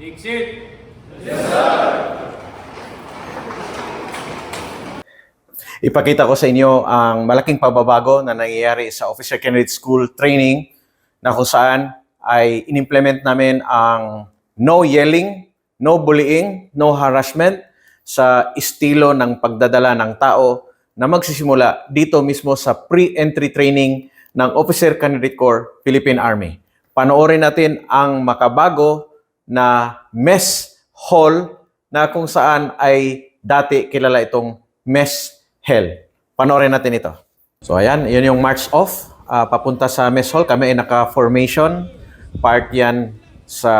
Dixit! Ipakita ko sa inyo ang malaking pagbabago na nangyayari sa Officer Candidate School training na kung saan ay inimplement namin ang no yelling, no bullying, no harassment sa estilo ng pagdadala ng tao na magsisimula dito mismo sa pre-entry training ng Officer Candidate Corps Philippine Army. Panoorin natin ang makabago na mess hall na kung saan ay dati kilala itong mess hell. Panoorin natin ito. So ayan, yun yung march off ah, papunta sa mess hall. Kami ay naka-formation. Part yan sa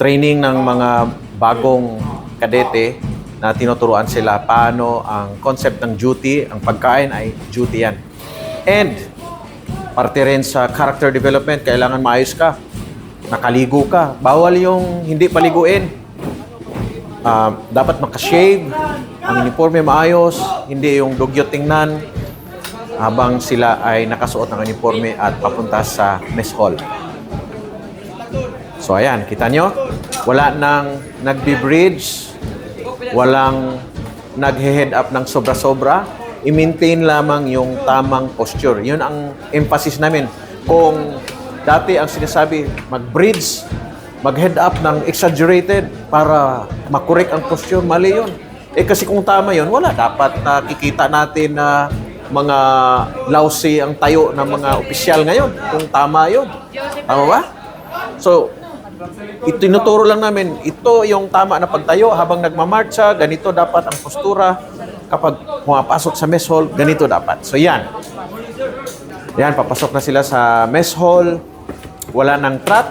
training ng mga bagong kadete na tinuturuan sila paano ang concept ng duty, ang pagkain ay duty yan. And parte rin sa character development, kailangan maayos ka. Nakaligo ka. Bawal yung hindi paliguin. Ah, dapat makashave, ang uniforme maayos, hindi yung dugyot tingnan habang sila ay nakasuot ng uniforme at papunta sa mess hall. So ayan, kita nyo? Wala nang nagbe-bridge, walang naghe-head up ng sobra-sobra. I-maintain lamang yung tamang posture. Yun ang emphasis namin. Kung dati ang sinasabi, mag-bridge, mag-head up ng exaggerated para makorek ang posture, mali yun. Eh kasi kung tama yun, wala. Dapat nakikita natin na mga lousy ang tayo ng mga opisyal ngayon. Kung tama yun. Tama ba? So, itinuturo lang namin, ito yung tama na pagtayo habang nagmamarcha, ganito dapat ang postura. Kapag pumapasok sa mess hall, ganito dapat. So yan. Yan, papasok na sila sa mess hall. Wala nang trap.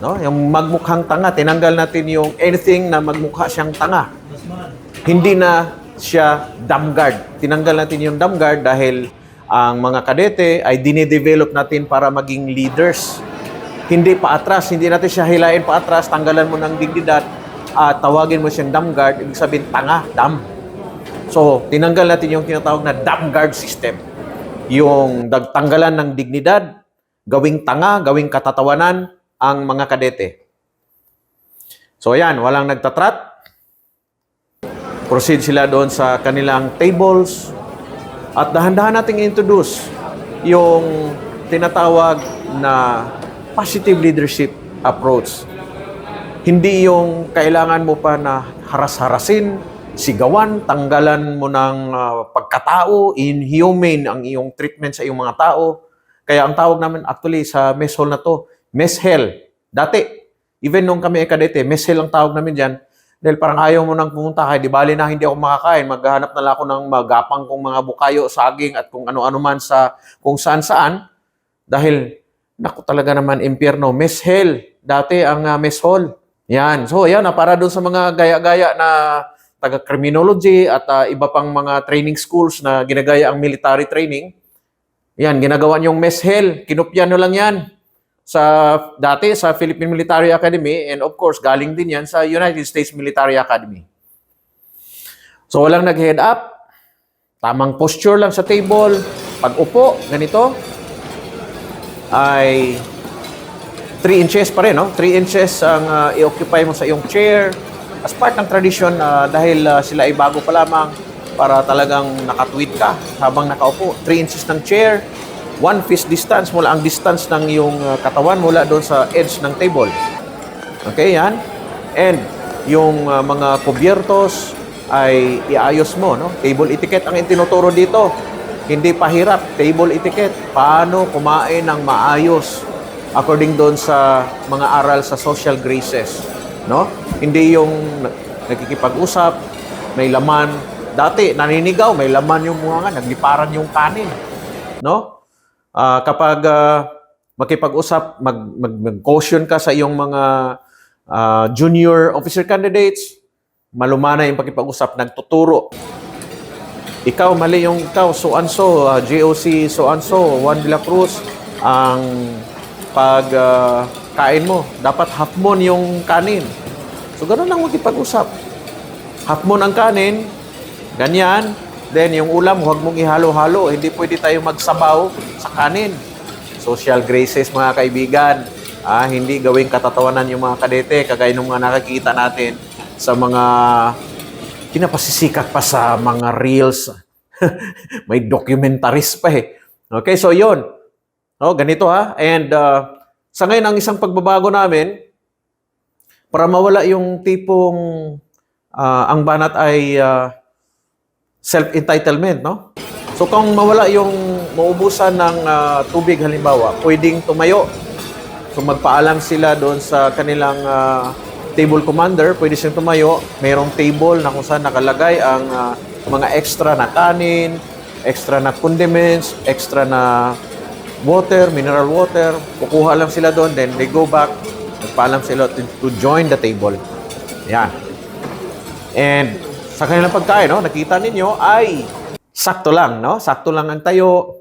No? Yung magmukhang tanga, tinanggal natin yung anything na magmukha siyang tanga. Hindi na siya dumb guard. Tinanggal natin yung dumb guard dahil ang mga kadete ay dinidevelop natin para maging leaders hindi pa atras, hindi natin siya hilain pa atras, tanggalan mo ng dignidad, at tawagin mo siyang dam guard, ibig sabihin tanga, dam. So, tinanggal natin yung tinatawag na dam guard system. Yung tanggalan ng dignidad, gawing tanga, gawing katatawanan ang mga kadete. So, ayan, walang nagtatrat. Proceed sila doon sa kanilang tables. At dahan-dahan nating introduce yung tinatawag na positive leadership approach. Hindi yung kailangan mo pa na haras-harasin, sigawan, tanggalan mo ng ah, pagkatao, inhumane ang iyong treatment sa iyong mga tao. Kaya ang tawag namin actually sa mess hall na to, mess hell. Dati, even nung kami ay kadete, mess hell ang tawag namin dyan. Dahil parang ayaw mo nang pumunta kay di bali na hindi ako makakain, maghahanap na lang ako ng magapang kong mga bukayo, saging at kung ano-ano man sa kung saan-saan. Dahil Naku talaga naman, impyerno. Mess hell. Dati ang uh, mess hall. Yan. So, yan na para doon sa mga gaya-gaya na taga-criminology at uh, iba pang mga training schools na ginagaya ang military training. Yan, ginagawa niyong mess hell. Kinupyan nyo lang yan sa dati sa Philippine Military Academy and of course galing din yan sa United States Military Academy. So walang nag-head up. Tamang posture lang sa table. Pag upo, ganito ay 3 inches pa rin, no? 3 inches ang uh, i-occupy mo sa iyong chair. As part ng tradition, uh, dahil uh, sila ay bago pa lamang, para talagang nakatwid ka habang nakaupo. 3 inches ng chair, 1 fist distance mula ang distance ng iyong uh, katawan mula doon sa edge ng table. Okay, yan. And yung uh, mga kubyertos ay iayos mo, no? Table etiquette ang itinuturo dito. Hindi pahirap, table etiquette. Paano kumain ng maayos according doon sa mga aral sa social graces, no? Hindi yung nakikipag-usap, may laman. Dati naninigaw, may laman yung mga nga, nagliparan yung kanin, no? Ah, kapag ah, makipag-usap, mag, mag, mag-caution ka sa iyong mga ah, junior officer candidates, malumana yung pakipag-usap, nagtuturo ikaw, mali yung ikaw, so and so, uh, JOC so and so, Juan de la Cruz, ang pag uh, kain mo, dapat half moon yung kanin. So, ganun lang magkipag-usap. Half moon ang kanin, ganyan, then yung ulam, huwag mong ihalo-halo, hindi pwede tayo magsabaw sa kanin. Social graces, mga kaibigan. Ah, hindi gawing katatawanan yung mga kadete kagaya ng mga nakakita natin sa mga pinapasisikat pa sa mga reels. May documentaries pa eh. Okay, so yon. Oh, ganito ha. And uh, sa ngayon, ang isang pagbabago namin, para mawala yung tipong ah, ang banat ay ah, self-entitlement, no? So kung mawala yung maubusan ng ah, tubig halimbawa, pwedeng tumayo. So magpaalam sila doon sa kanilang ah, table commander, pwede silang tumayo. Mayroong table na kung saan nakalagay ang ah, mga extra na kanin, extra na condiments, extra na water, mineral water. Kukuha lang sila doon, then they go back. Magpaalam sila to, to join the table. Yan. And sa kanilang pagkain, no, nakita ninyo ay sakto lang, no? Sakto lang ang tayo.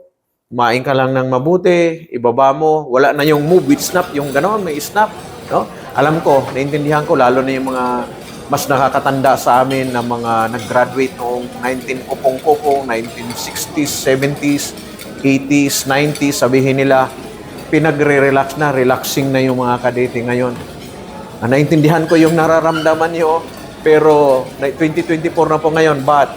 Kumain ka lang ng mabuti, ibaba mo, wala na yung move with snap, yung gano'n, may snap, no? Alam ko, naintindihan ko, lalo na yung mga mas nakakatanda sa amin na mga nag-graduate noong 19 1960s, 70s, 80s, 90s, sabihin nila, pinagre-relax na, relaxing na yung mga kadete ngayon. Naintindihan ko yung nararamdaman nyo, pero na- 2024 na po ngayon, but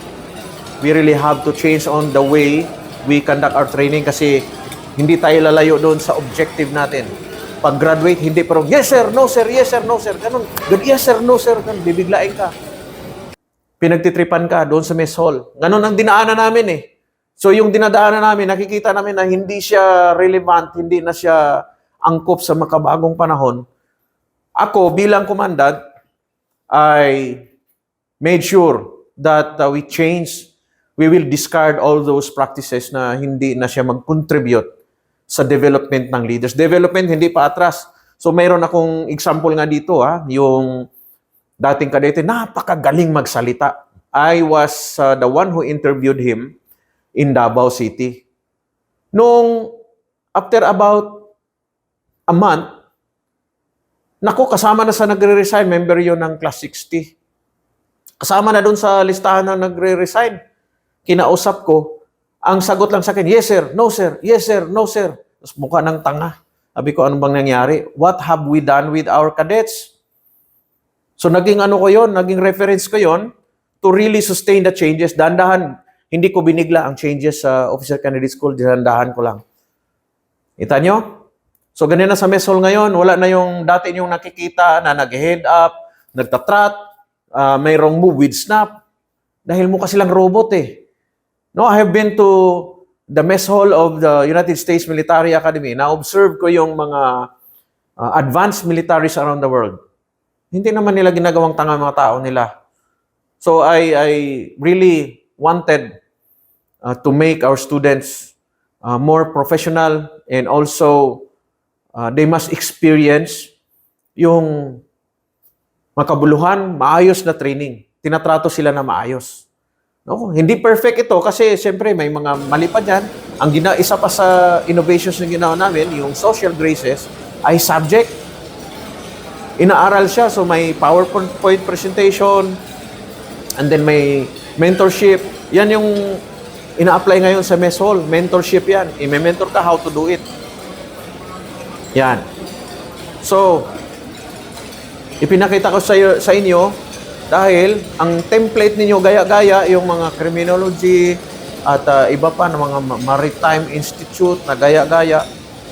we really have to change on the way we conduct our training kasi hindi tayo lalayo doon sa objective natin. Pag graduate, hindi parang, yes sir, no sir, yes sir, no sir, ganun. Ganun, yes sir, no sir, ganun, bibiglain ka. Pinagtitripan ka doon sa mess hall. Ganun ang dinaanan namin eh. So yung dinadaanan namin, nakikita namin na hindi siya relevant, hindi na siya angkop sa makabagong panahon. Ako bilang commandant, I made sure that uh, we change, we will discard all those practices na hindi na siya mag-contribute sa development ng leaders. Development hindi pa atras. So mayroon akong example nga dito, ha, yung dating kadete, napakagaling magsalita. I was uh, the one who interviewed him in Davao City. Nung after about a month, Nako, kasama na sa nagre-resign, member yon ng Class 60. Kasama na doon sa listahan ng nagre-resign. Kinausap ko, ang sagot lang sa akin, yes sir, no sir, yes sir, no sir. Tapos mukha ng tanga. Sabi ko, ano bang nangyari? What have we done with our cadets? So naging ano ko yon, naging reference ko yon to really sustain the changes. Dahan-dahan, hindi ko binigla ang changes sa Officer Candidate School, dahan-dahan ko lang. Kita nyo? So ganyan na sa mess hall ngayon, wala na yung dati yung nakikita na nag-head up, nagtatrat, uh, mayroong move with snap. Dahil mukha silang robot eh. No, I have been to the mess hall of the United States Military Academy. Na-observe ko yung mga uh, advanced militaries around the world. Hindi naman nila ginagawang tanga ang mga tao nila. So I, I really wanted uh, to make our students uh, more professional and also uh, they must experience yung makabuluhan, maayos na training. Tinatrato sila na maayos. No? Hindi perfect ito kasi siyempre may mga mali pa dyan. Ang gina isa pa sa innovations na ginawa namin, yung social graces, ay subject. Inaaral siya, so may PowerPoint presentation, and then may mentorship. Yan yung ina-apply ngayon sa mess hall. Mentorship yan. I-mentor ka how to do it. Yan. So, ipinakita ko sa, sa inyo dahil ang template ninyo gaya-gaya yung mga criminology at uh, iba pa ng mga maritime institute na gaya-gaya.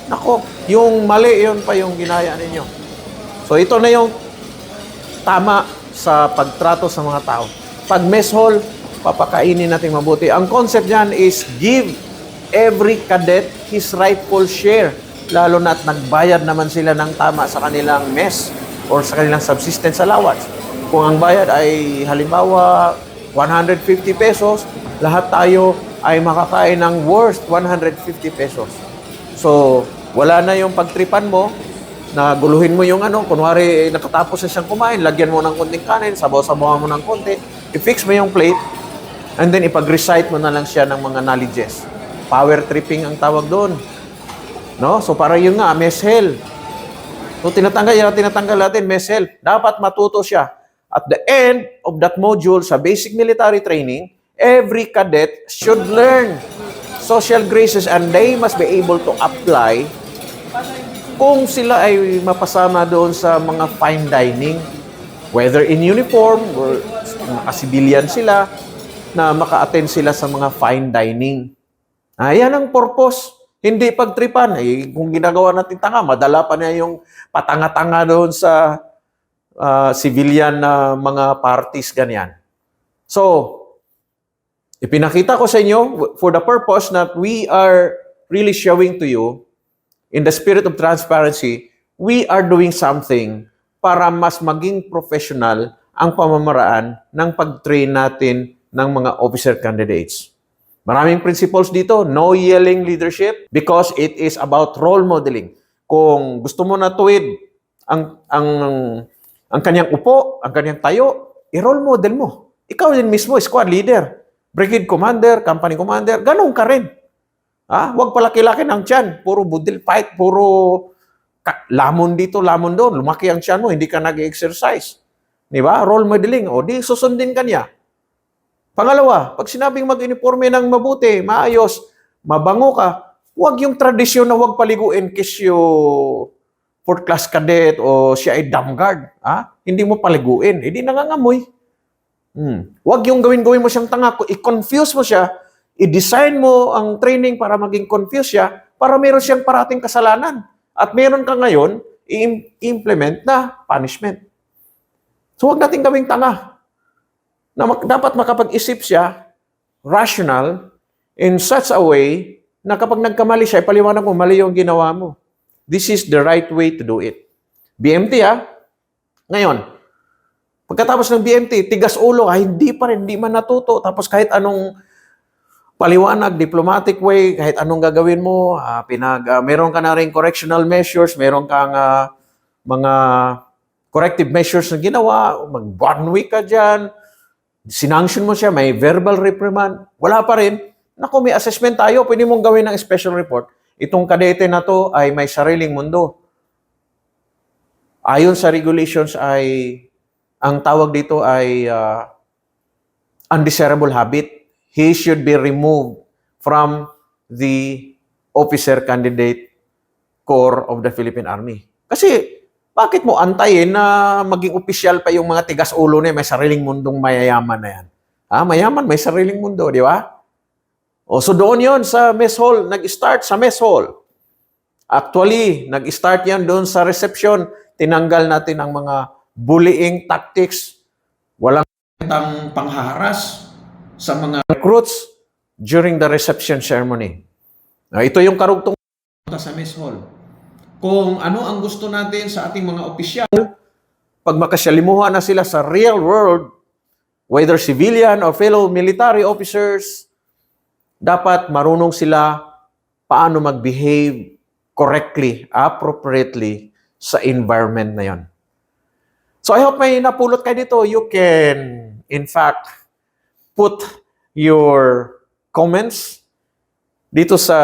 Nako, yung mali yun pa yung ginaya ninyo. So ito na yung tama sa pagtrato sa mga tao. Pag mess hall, papakainin natin mabuti. Ang concept niyan is give every cadet his rightful share lalo na't nagbayad naman sila ng tama sa kanilang mess or sa kanilang subsistence allowance. Kung ang bayad ay halimbawa 150 pesos, lahat tayo ay makakain ng worst 150 pesos. So, wala na yung pagtripan mo, na guluhin mo yung ano, kunwari nakatapos na siyang kumain, lagyan mo ng konting kanin, sabaw-sabawan mo ng konti, i-fix mo yung plate, and then ipag-recite mo na lang siya ng mga knowledges. Power tripping ang tawag doon. No? So para yun nga, mess hell. So tinatanggal yan, tinatanggal natin, mess hell. Dapat matuto siya. At the end of that module sa basic military training, every cadet should learn social graces and they must be able to apply kung sila ay mapasama doon sa mga fine dining, whether in uniform or naka-civilian sila, na maka-attend sila sa mga fine dining. Ayan ang purpose. Hindi pagtripan. Eh, kung ginagawa natin tanga, madala pa niya yung patanga-tanga doon sa ah, civilian na mga parties ganyan. So, ipinakita ko sa inyo for the purpose that we are really showing to you in the spirit of transparency, we are doing something para mas maging professional ang pamamaraan ng pag-train natin ng mga officer candidates. Maraming principles dito. No yelling leadership because it is about role modeling. Kung gusto mo na tuwid ang, ang, ang kanyang upo, ang kanyang tayo, i-role model mo. Ikaw din mismo, squad leader, brigade commander, company commander, ganun ka rin. Ha? Huwag palaki-laki ng tiyan. Puro budil fight, puro lamon dito, lamon doon. Lumaki ang tiyan mo, hindi ka nag-exercise. Di ba? Role modeling. O di, susundin ka niya. Pangalawa, pag sinabing mag-uniforme ng mabuti, maayos, mabango ka, huwag yung tradisyon na huwag paliguin kisyo fourth class cadet o siya ay dam guard. Ha? Hindi mo paliguin. Hindi nangangamoy. Hmm. Huwag yung gawin-gawin mo siyang tanga. I-confuse mo siya. I-design mo ang training para maging confuse siya para meron siyang parating kasalanan. At meron ka ngayon, i-implement na punishment. So huwag natin gawing tanga na dapat makapag-isip siya, rational, in such a way na kapag nagkamali siya, ipaliwanag mo, mali yung ginawa mo. This is the right way to do it. BMT ha? Ngayon, pagkatapos ng BMT, tigas ulo, ay hindi pa rin, hindi man natuto. Tapos kahit anong paliwanag, diplomatic way, kahit anong gagawin mo, ah, pinag, ah, meron ka na rin correctional measures, meron kang ah, mga corrective measures na ginawa, mag one week ka dyan, sinanction mo siya, may verbal reprimand, wala pa rin. Naku, may assessment tayo, pwede mong gawin ng special report. Itong kadete na to ay may sariling mundo. Ayon sa regulations ay, ang tawag dito ay ah, undesirable habit. He should be removed from the officer candidate corps of the Philippine Army. Kasi, bakit mo antayin na maging opisyal pa yung mga tigas ulo na may sariling mundong mayayaman na yan? Ha? Mayaman, may sariling mundo, di ba? O so doon yon sa mess hall, nag-start sa mess hall. Actually, nag-start yan doon sa reception. Tinanggal natin ang mga bullying tactics. Walang tang panghaharas sa mga recruits during the reception ceremony. Ah, ito yung karugtong sa mess hall. Kung ano ang gusto natin sa ating mga opisyal, pag makasyalimuha na sila sa real world, whether civilian or fellow military officers, dapat marunong sila paano mag-behave correctly, appropriately sa environment na yon. So I hope may napulot kayo dito. You can, in fact, put your comments dito sa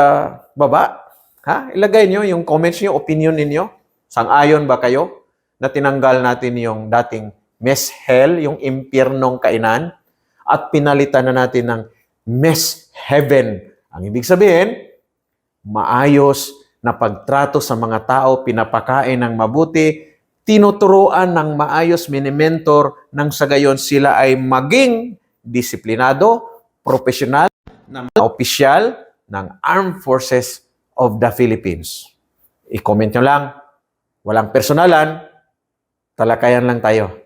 baba. Ha? Ilagay nyo yung comments nyo, opinion ninyo. Sang-ayon ba kayo na tinanggal natin yung dating mess hell, yung impyernong kainan, at pinalitan na natin ng mess heaven. Ang ibig sabihin, maayos na pagtrato sa mga tao, pinapakain ng mabuti, tinuturuan ng maayos, minimentor, nang sa gayon sila ay maging disiplinado, profesional, na opisyal ng Armed Forces of the Philippines. I-comment nyo lang. Walang personalan. Talakayan lang tayo.